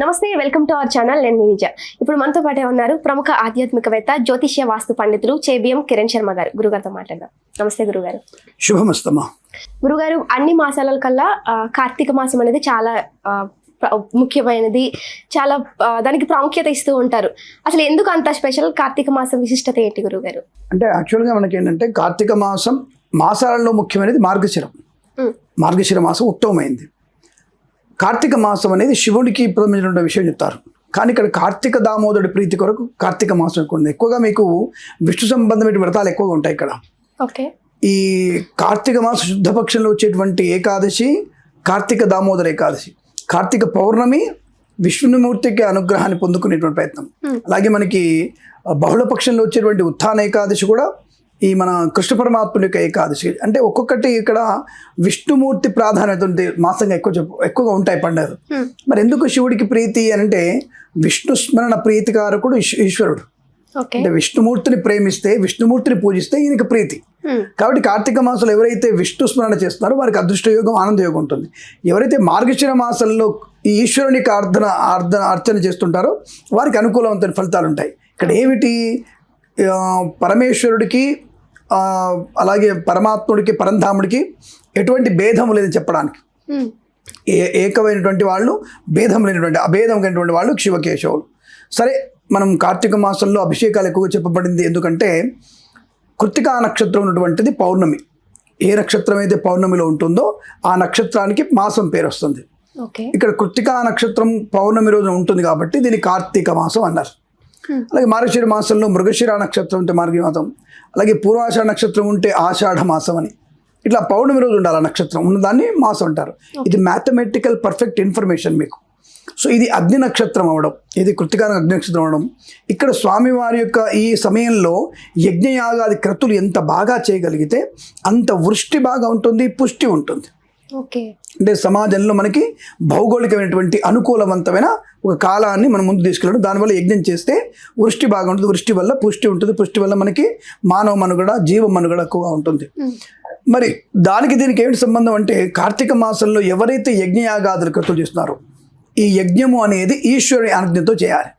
నమస్తే welcome to our channel నేను విజయ ఇప్పుడు మనతో పాటే ఉన్నారు ప్రముఖ ఆధ్యాత్మికవేత్త జ్యోతిష్య వాస్తు పండితులు చేబిఎం కిరణ్ శర్మ గారు. గురుగారితో మాట్లాడదాం. నమస్తే గురుగారు. శుభమస్తమా. గురుగారు అన్ని మాసాల కల్లా కార్తీక మాసం అనేది చాలా ముఖ్యమైనది చాలా దానికి ప్రాముఖ్యత ఇస్తూ ఉంటారు. అసలు ఎందుకు అంత స్పెషల్ కార్తీక మాసం విశిష్టత ఏంటి గురుగారు? అంటే యాక్చువల్గా మనకి ఏంటంటే కార్తీక మాసం మాసాలలో ముఖ్యమైనది మార్గశిరం. మార్గశిర మాసం ఉత్తమమైంది. కార్తీక మాసం అనేది శివుడికి ప్రథమించిన విషయం చెప్తారు. కానీ ఇక్కడ కార్తీక దామోదరుడి ప్రీతి కొరకు కార్తీక మాసం ఎక్కువ ఉంది. ఎక్కువగా మీకు విష్ణు సంబంధమైన వ్రతాలు ఎక్కువగా ఉంటాయి ఇక్కడ. ఓకే. ఈ కార్తీక మాస శుద్ధ పక్షంలో వచ్చేటువంటి ఏకాదశి కార్తీక దామోదర ఏకాదశి కార్తీక పౌర్ణమి విష్ణుమూర్తికి అనుగ్రహాన్ని పొందుకునేటువంటి ప్రయత్నం. అలాగే మనకి బహుళ పక్షంలో వచ్చేటువంటి ఉత్థాన ఏకాదశి కూడా ఈ మన కృష్ణ యొక్క ఏకాదశి. అంటే ఒక్కొక్కటి ఇక్కడ విష్ణుమూర్తి ప్రాధాన్యత ఉంది. మాసంగా ఎక్కువ చెప్పు ఎక్కువగా ఉంటాయి పండుగలు. మరి ఎందుకు శివుడికి ప్రీతి అని అంటే విష్ణు స్మరణ ప్రీతికారకుడు ఈశ్- ఈశ్వరుడు. అంటే విష్ణుమూర్తిని ప్రేమిస్తే విష్ణుమూర్తిని పూజిస్తే ఈయనకి ప్రీతి. కాబట్టి కార్తీక మాసంలో ఎవరైతే విష్ణు స్మరణ చేస్తున్నారో వారికి అదృష్ట యోగం ఆనంద యోగం ఉంటుంది. ఎవరైతే మార్గశిర మాసంలో ఈ ఈశ్వరునికి ఆర్ధన ఆర్ధన అర్చన చేస్తుంటారో వారికి అనుకూలవంతమైన ఫలితాలు ఉంటాయి. ఇక్కడ ఏమిటి? పరమేశ్వరుడికి అలాగే పరమాత్ముడికి పరంధాముడికి ఎటువంటి భేదము లేదని చెప్పడానికి. ఏ ఏకమైనటువంటి వాళ్ళు భేదం లేనటువంటి అభేదం కలిగినటువంటి వాళ్ళు శివకేశవులు. సరే మనం కార్తీక మాసంలో అభిషేకాలు ఎక్కువగా చెప్పబడింది ఎందుకంటే కృత్తికా నక్షత్రం ఉన్నటువంటిది పౌర్ణమి. ఏ నక్షత్రం అయితే పౌర్ణమిలో ఉంటుందో ఆ నక్షత్రానికి మాసం పేరు వస్తుంది. ఇక్కడ కృత్తికా నక్షత్రం పౌర్ణమి రోజున ఉంటుంది కాబట్టి దీన్ని కార్తీక మాసం అన్నారు. అలాగే మార్గశిర మాసంలో మృగశిర నక్షత్రం ఉంటే మార్గ మాసం అలాగే పూర్వాషాఢ నక్షత్రం ఉంటే ఆషాఢ మాసం అని. ఇట్లా పౌర్ణమి రోజు ఉండాలి ఆ నక్షత్రం. ఉన్నదాన్ని మాసం అంటారు. ఇది మ్యాథమెటికల్ పర్ఫెక్ట్ ఇన్ఫర్మేషన్ మీకు. సో ఇది అగ్ని నక్షత్రం అవడం ఇది కృతికా అగ్ని నక్షత్రం అవడం. ఇక్కడ స్వామివారి యొక్క ఈ సమయంలో యజ్ఞయాగాది క్రతులు ఎంత బాగా చేయగలిగితే అంత వృష్టి బాగా ఉంటుంది పుష్టి ఉంటుంది. అంటే సమాజంలో మనకి భౌగోళికమైనటువంటి అనుకూలవంతమైన ఒక కాలాన్ని మనం ముందు తీసుకెళ్ళడం. దానివల్ల యజ్ఞం చేస్తే వృష్టి బాగా ఉంటుంది. వృష్టి వల్ల పుష్టి ఉంటుంది. పుష్టి వల్ల మనకి మానవ మనుగడ జీవ మనుగడ ఎక్కువగా ఉంటుంది. మరి దానికి దీనికి ఏమిటి సంబంధం అంటే కార్తీక మాసంలో ఎవరైతే యజ్ఞయాగాదులు కృతులు చేస్తున్నారో ఈ యజ్ఞము అనేది ఈశ్వరుని అనుజ్ఞతో చేయాలి.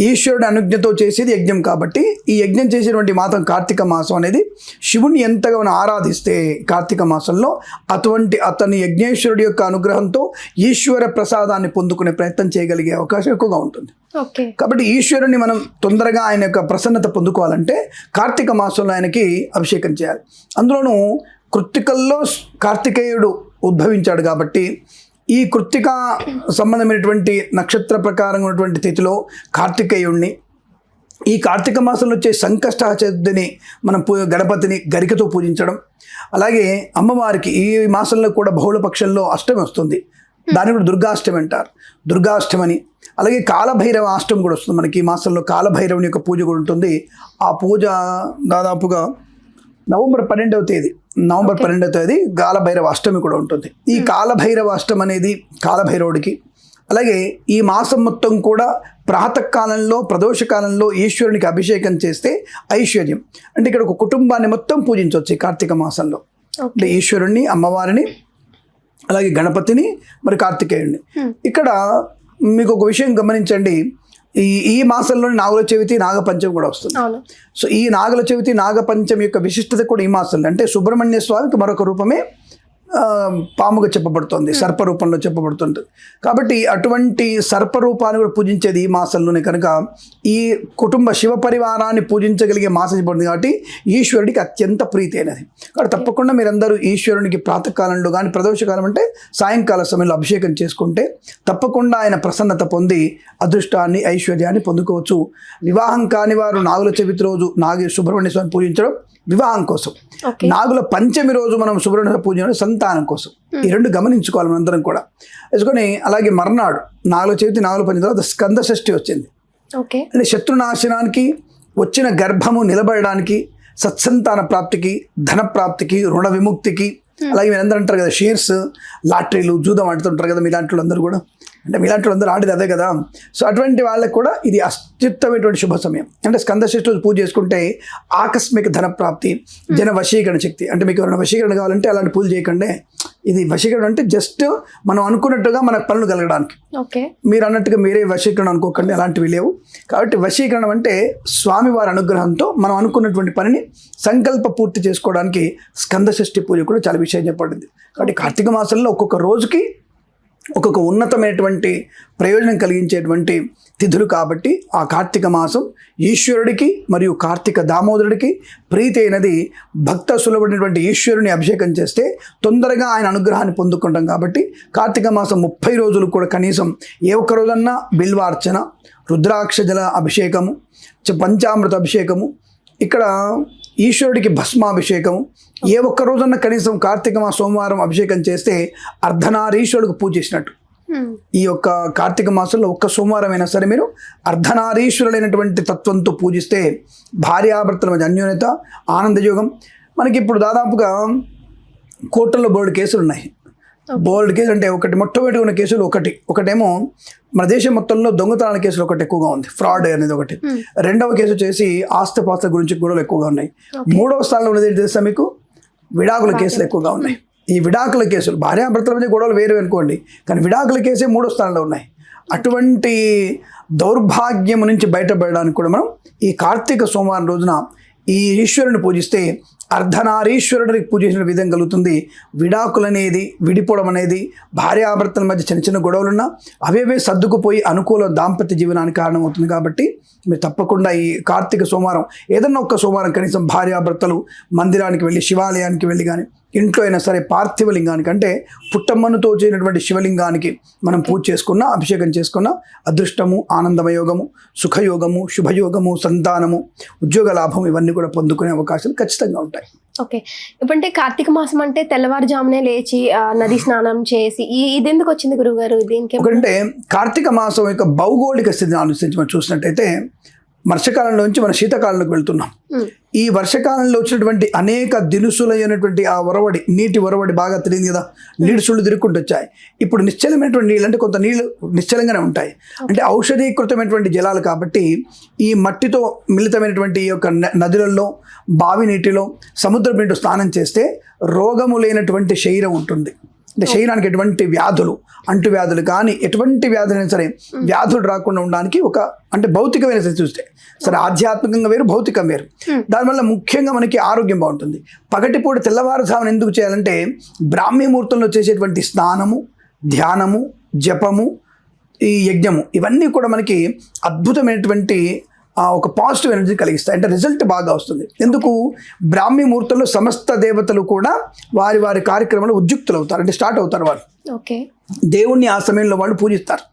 ఈశ్వరుడి అనుజ్ఞతో చేసేది యజ్ఞం కాబట్టి ఈ యజ్ఞం చేసేటువంటి మాసం కార్తీక మాసం అనేది శివుని ఎంతగా మనం ఆరాధిస్తే కార్తీక మాసంలో అటువంటి అతని యజ్ఞేశ్వరుడి యొక్క అనుగ్రహంతో ఈశ్వర ప్రసాదాన్ని పొందుకునే ప్రయత్నం చేయగలిగే అవకాశం ఎక్కువగా ఉంటుంది. ఓకే. కాబట్టి ఈశ్వరుని మనం తొందరగా ఆయన యొక్క ప్రసన్నత పొందుకోవాలంటే కార్తీక మాసంలో ఆయనకి అభిషేకం చేయాలి. అందులోనూ కృత్తికల్లో కార్తికేయుడు ఉద్భవించాడు కాబట్టి ఈ కృత్తిక సంబంధమైనటువంటి నక్షత్ర ప్రకారం ఉన్నటువంటి తిథిలో కార్తికేయుణ్ణి. ఈ కార్తీక మాసంలో వచ్చే సంకష్ట చతుర్థిని మనం పూ గణపతిని గరికతో పూజించడం. అలాగే అమ్మవారికి ఈ మాసంలో కూడా బహుళ పక్షంలో అష్టమి వస్తుంది. దాన్ని కూడా దుర్గాష్టమి అంటారు. దుర్గాష్టమని. అలాగే కాలభైరవ అష్టమి కూడా వస్తుంది మనకి ఈ మాసంలో. కాలభైరవుని యొక్క పూజ కూడా ఉంటుంది. ఆ పూజ దాదాపుగా నవంబర్ పన్నెండవ తేదీ. నవంబర్ పన్నెండవ తేదీ కాలభైరవ అష్టమి కూడా ఉంటుంది. ఈ కాలభైరవ అష్టమి అనేది కాలభైరవుడికి అలాగే ఈ మాసం మొత్తం కూడా ప్రాతకాలంలో ప్రదోషకాలంలో ఈశ్వరునికి అభిషేకం చేస్తే ఐశ్వర్యం. అంటే ఇక్కడ ఒక కుటుంబాన్ని మొత్తం పూజించవచ్చు కార్తీక మాసంలో. అంటే ఈశ్వరుణ్ణి అమ్మవారిని అలాగే గణపతిని మరి కార్తికేయుడిని. ఇక్కడ మీకు ఒక విషయం గమనించండి. ఈ ఈ మాసంలోని నాగుల చవితి నాగపంచమి కూడా వస్తుంది. సో ఈ నాగుల చవితి నాగపంచమి యొక్క విశిష్టత కూడా ఈ మాసంలో అంటే సుబ్రహ్మణ్య స్వామికి మరొక రూపమే పాముగా చెప్పబడుతుంది సర్ప రూపంలో చెప్పబడుతుంది. కాబట్టి అటువంటి సర్ప రూపాన్ని కూడా పూజించేది ఈ మాసంలోనే. కనుక ఈ కుటుంబ శివ పరివారాన్ని పూజించగలిగే మాసం చెప్పబడింది కాబట్టి ఈశ్వరుడికి అత్యంత ప్రీతి అయినది కాబట్టి తప్పకుండా మీరందరూ ఈశ్వరునికి ప్రాతకాలంలో కానీ ప్రదోషకాలం అంటే సాయంకాల సమయంలో అభిషేకం చేసుకుంటే తప్పకుండా ఆయన ప్రసన్నత పొంది అదృష్టాన్ని ఐశ్వర్యాన్ని పొందుకోవచ్చు. వివాహం కాని వారు నాగుల చవితి రోజు నాగ సుబ్రహ్మణ్య స్వామి పూజించడం వివాహం కోసం. నాగుల పంచమి రోజు మనం సుబ్రహ్మణ్య పూజ సంతానం కోసం. ఈ రెండు గమనించుకోవాలి మనందరం కూడా. వేసుకొని అలాగే మర్నాడు నాగుల చవితి నాగుల పంచమి తర్వాత స్కంద షష్ఠి వచ్చింది. ఓకే. అంటే శత్రునాశనానికి వచ్చిన గర్భము నిలబడడానికి సత్సంతాన ప్రాప్తికి ధన ప్రాప్తికి రుణ విముక్తికి అలాగే మీరు అందరూ అంటారు కదా షేర్స్ లాటరీలు జూదం ఆడుతుంటారు కదా మీ లాంటి వాళ్ళందరూ కూడా. అంటే మీలాంటి అందరూ ఆడేది అదే కదా? సో అటువంటి వాళ్ళకి కూడా ఇది అత్యుత్తమైనటువంటి శుభ సమయం. అంటే స్కందశిష్టి రోజు పూజ చేసుకుంటే ఆకస్మిక ధన ప్రాప్తి జన వశీకరణ శక్తి. అంటే మీకు ఎవరైనా వశీకరణ కావాలంటే అలాంటి పూజ చేయకండి. ఇది వశీకరణ అంటే జస్ట్ మనం అనుకున్నట్టుగా మనకు పనులు కలగడానికి. ఓకే. మీరు అన్నట్టుగా మీరే వశీకరణ అనుకోకండి అలాంటివి లేవు. కాబట్టి వశీకరణం అంటే స్వామివారి అనుగ్రహంతో మనం అనుకున్నటువంటి పనిని సంకల్ప పూర్తి చేసుకోవడానికి స్కంద షష్ఠి పూజ కూడా చాలా విషయం చెప్పబడింది. కాబట్టి కార్తీక మాసంలో ఒక్కొక్క రోజుకి ఒక్కొక్క ఉన్నతమైనటువంటి ప్రయోజనం కలిగించేటువంటి తిథులు కాబట్టి ఆ కార్తీక మాసం ఈశ్వరుడికి మరియు కార్తీక దామోదరుడికి ప్రీతి అయినది భక్త సులభమైనటువంటి ఈశ్వరుని అభిషేకం చేస్తే తొందరగా ఆయన అనుగ్రహాన్ని పొందుకుంటాం కాబట్టి కార్తీక మాసం ముప్పై రోజులు కూడా కనీసం ఏ ఒక్క రోజన్నా బిల్వార్చన రుద్రాక్ష జల అభిషేకము పంచామృత అభిషేకము. ఇక్కడ ఈశ్వరుడికి భస్మాభిషేకము. ఏ ఒక్క రోజన్నా కనీసం కార్తీక మాస సోమవారం అభిషేకం చేస్తే అర్ధనారీశ్వరుడికి పూజ చేసినట్టు. ఈ యొక్క కార్తీక మాసంలో ఒక్క సోమవారం అయినా సరే మీరు అర్ధనారీశ్వరుడైనటువంటి తత్వంతో పూజిస్తే భార్యాభర్తల మధ్య అన్యోన్యత ఆనందయోగం. మనకి ఇప్పుడు దాదాపుగా కోర్టుల్లో బోర్డు కేసులు ఉన్నాయి బోల్డ్ కేసు అంటే ఒకటి మొట్టమొదటి ఉన్న కేసులు ఒకటి. ఒకటేమో మన దేశం మొత్తంలో దొంగతనాల కేసులు ఒకటి ఎక్కువగా ఉంది. ఫ్రాడ్ అనేది ఒకటి. రెండవ కేసు వచ్చేసి ఆస్తిపాస్త గురించి గొడవలు ఎక్కువగా ఉన్నాయి. మూడవ స్థానంలో ఉన్నది ఏంటి తెలుసా మీకు? విడాకుల కేసులు ఎక్కువగా ఉన్నాయి. ఈ విడాకుల కేసులు భార్యాభర్తల మధ్య గొడవలు వేరు అనుకోండి. కానీ విడాకుల కేసే మూడో స్థానంలో ఉన్నాయి. అటువంటి దౌర్భాగ్యం నుంచి బయటపడడానికి కూడా మనం ఈ కార్తీక సోమవారం రోజున ఈ ఈశ్వరుని పూజిస్తే అర్ధనారీశ్వరుడికి చేసిన విధం కలుగుతుంది. విడాకులు అనేది విడిపోవడం అనేది భార్యాభర్తల మధ్య చిన్న చిన్న గొడవలున్నా అవేవే సర్దుకుపోయి అనుకూల దాంపత్య జీవనానికి కారణమవుతుంది కాబట్టి మీరు తప్పకుండా ఈ కార్తీక సోమవారం ఏదన్నా ఒక్క సోమవారం కనీసం భార్యాభర్తలు మందిరానికి వెళ్ళి శివాలయానికి వెళ్ళి కానీ ఇంట్లో అయినా సరే పార్థివ లింగానికి అంటే పుట్టమ్మనుతో చేరినటువంటి శివలింగానికి మనం పూజ చేసుకున్న అభిషేకం చేసుకున్న అదృష్టము ఆనందమయోగము సుఖయోగము శుభయోగము సంతానము ఉద్యోగ లాభం ఇవన్నీ కూడా పొందుకునే అవకాశాలు ఖచ్చితంగా ఉంటాయి. ఓకే. ఇప్పుడంటే కార్తీక మాసం అంటే తెల్లవారుజామునే లేచి నది స్నానం చేసి ఇది ఎందుకు వచ్చింది గురుగారు దీనికి ఒకటంటే కార్తీక మాసం యొక్క భౌగోళిక స్థితిని అనుసరించి మనం చూసినట్టయితే వర్షకాలంలో నుంచి మనం శీతాకాలంలోకి వెళ్తున్నాం. ఈ వర్షకాలంలో వచ్చినటువంటి అనేక దినుసులైనటువంటి ఆ ఒరవడి నీటి ఒరవడి బాగా తెలియదు కదా. నీటి సుళ్ళు తిరుక్కుంటూ వచ్చాయి ఇప్పుడు నిశ్చలమైనటువంటి నీళ్ళు అంటే కొంత నీళ్ళు నిశ్చలంగానే ఉంటాయి. అంటే ఔషధీకృతమైనటువంటి జలాలు కాబట్టి ఈ మట్టితో మిళితమైనటువంటి ఈ యొక్క నదులలో బావి నీటిలో సముద్ర నీటిలో స్నానం చేస్తే రోగము లేనటువంటి శరీరం ఉంటుంది. అంటే శరీరానికి ఎటువంటి వ్యాధులు అంటు వ్యాధులు కానీ ఎటువంటి వ్యాధులైనా సరే వ్యాధులు రాకుండా ఉండడానికి ఒక అంటే భౌతికమైన చూస్తే. సరే ఆధ్యాత్మికంగా వేరు భౌతికం వేరు. దానివల్ల ముఖ్యంగా మనకి ఆరోగ్యం బాగుంటుంది. పగటిపూట తెల్లవారుజామున ఎందుకు చేయాలంటే బ్రాహ్మీ ముహూర్తంలో చేసేటువంటి స్నానము ధ్యానము జపము ఈ యజ్ఞము ఇవన్నీ కూడా మనకి అద్భుతమైనటువంటి ఒక పాజిటివ్ ఎనర్జీ కలిగిస్తాయి. అంటే రిజల్ట్ బాగా వస్తుంది. ఎందుకు? బ్రాహ్మీ ముహూర్తంలో సమస్త దేవతలు కూడా వారి వారి కార్యక్రమంలో ఉద్యుక్తులు అవుతారు అంటే స్టార్ట్ అవుతారు వాళ్ళు. ఓకే. దేవుణ్ణి ఆ సమయంలో వాళ్ళు పూజిస్తారు.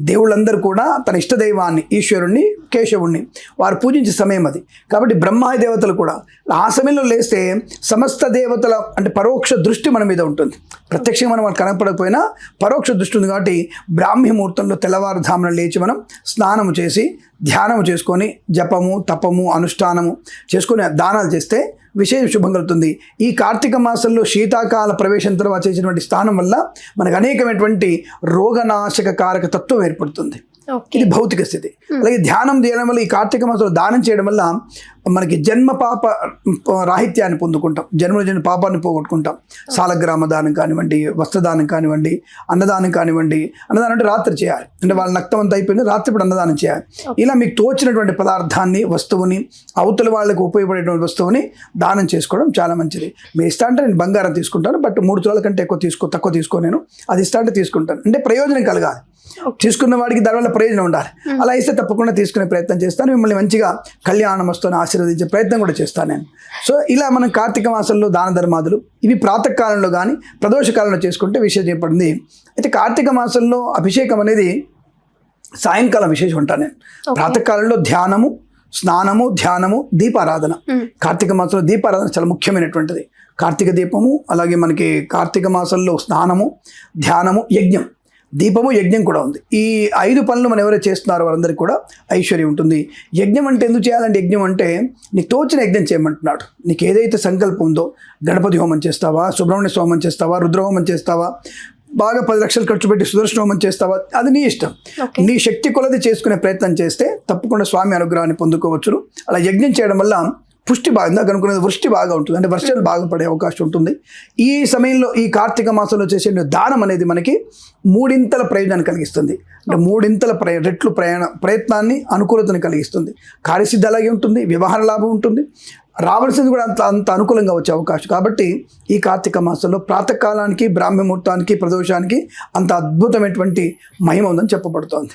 దేవుళ్ళందరూ కూడా తన ఇష్టదైవాన్ని ఈశ్వరుణ్ణి కేశవుణ్ణి వారు పూజించే సమయం అది. కాబట్టి బ్రహ్మాది దేవతలు కూడా ఆ సమయంలో లేస్తే సమస్త దేవతల అంటే పరోక్ష దృష్టి మన మీద ఉంటుంది. ప్రత్యక్షంగా మనం వాళ్ళకి కనపడకపోయినా పరోక్ష దృష్టి ఉంది కాబట్టి బ్రాహ్మీ ముహూర్తంలో తెల్లవారుధామున లేచి మనం స్నానము చేసి ధ్యానము చేసుకొని జపము తపము అనుష్ఠానము చేసుకొని దానాలు చేస్తే విశేష శుభం కలుగుతుంది. ఈ కార్తీక మాసంలో శీతాకాల ప్రవేశం తర్వాత చేసినటువంటి స్థానం వల్ల మనకు అనేకమైనటువంటి రోగనాశక కారక తత్వం ఏర్పడుతుంది. ఇది భౌతిక స్థితి. అలాగే ధ్యానం చేయడం వల్ల ఈ కార్తీక మాసంలో దానం చేయడం వల్ల మనకి జన్మ పాప రాహిత్యాన్ని పొందుకుంటాం. జన్మ జన్మ పాపాన్ని పోగొట్టుకుంటాం. సాలగ్రామ దానం కానివ్వండి వస్త్రదానం కానివ్వండి అన్నదానం కానివ్వండి అన్నదానం అంటే రాత్రి చేయాలి. అంటే వాళ్ళ నక్తం అంతా అయిపోయింది రాత్రి ఇప్పుడు అన్నదానం చేయాలి. ఇలా మీకు తోచినటువంటి పదార్థాన్ని వస్తువుని అవతల వాళ్ళకి ఉపయోగపడేటువంటి వస్తువుని దానం చేసుకోవడం చాలా మంచిది. మీరు ఇస్తా అంటే నేను బంగారం తీసుకుంటాను బట్ మూడు తులాల కంటే ఎక్కువ తీసుకో తక్కువ తీసుకో నేను. అది ఇస్తా అంటే తీసుకుంటాను. అంటే ప్రయోజనం కలగాలి. తీసుకున్న వాడికి దానివల్ల ప్రయోజనం ఉండాలి. అలా ఇస్తే తప్పకుండా తీసుకునే ప్రయత్నం చేస్తాను. మిమ్మల్ని మంచిగా కళ్యాణం వస్తుని ఆశీర్వదించే ప్రయత్నం కూడా చేస్తాను నేను. సో ఇలా మనం కార్తీక మాసంలో దాన ధర్మాదులు ఇవి ప్రాతకాలంలో కానీ ప్రదోష కాలంలో చేసుకుంటే విషయం చెప్పబడింది అయితే కార్తీక మాసంలో అభిషేకం అనేది సాయంకాలం విశేషం ఉంటాను నేను. ప్రాతకాలంలో ధ్యానము స్నానము ధ్యానము దీపారాధన. కార్తీక మాసంలో దీపారాధన చాలా ముఖ్యమైనటువంటిది. కార్తీక దీపము అలాగే మనకి కార్తీక మాసంలో స్నానము ధ్యానము యజ్ఞం. దీపము యజ్ఞం కూడా ఉంది. ఈ ఐదు పనులు మనం ఎవరైతే చేస్తున్నారో వారందరికీ కూడా ఐశ్వర్యం ఉంటుంది. యజ్ఞం అంటే ఎందుకు చేయాలంటే యజ్ఞం అంటే నీకు తోచిన యజ్ఞం చేయమంటున్నాడు. నీకు ఏదైతే సంకల్పం ఉందో గణపతి హోమం చేస్తావా సుబ్రహ్మణ్య హోమం చేస్తావా రుద్రహోమం చేస్తావా బాగా పది లక్షలు ఖర్చు పెట్టి సుదర్శన హోమం చేస్తావా అది నీ ఇష్టం. నీ శక్తి కొలది చేసుకునే ప్రయత్నం చేస్తే తప్పకుండా స్వామి అనుగ్రహాన్ని పొందుకోవచ్చును. అలా యజ్ఞం చేయడం వల్ల పుష్టి బాగా ఇందాక అనుకునేది వృష్టి బాగా ఉంటుంది. అంటే వర్షాలు బాగా పడే అవకాశం ఉంటుంది. ఈ సమయంలో ఈ కార్తీక మాసంలో చేసే దానం అనేది మనకి మూడింతల ప్రయోజనాన్ని కలిగిస్తుంది. అంటే మూడింతల ప్రయ రెట్లు ప్రయాణ ప్రయత్నాన్ని అనుకూలతను కలిగిస్తుంది. కార్యసిద్ధి అలాగే ఉంటుంది వ్యవహార లాభం ఉంటుంది. రావాల్సింది కూడా అంత అంత అనుకూలంగా వచ్చే అవకాశం. కాబట్టి ఈ కార్తీక మాసంలో ప్రాతకాలానికి బ్రాహ్మముహూర్తానికి ప్రదోషానికి అంత అద్భుతమైనటువంటి మహిమ ఉందని చెప్పబడుతోంది.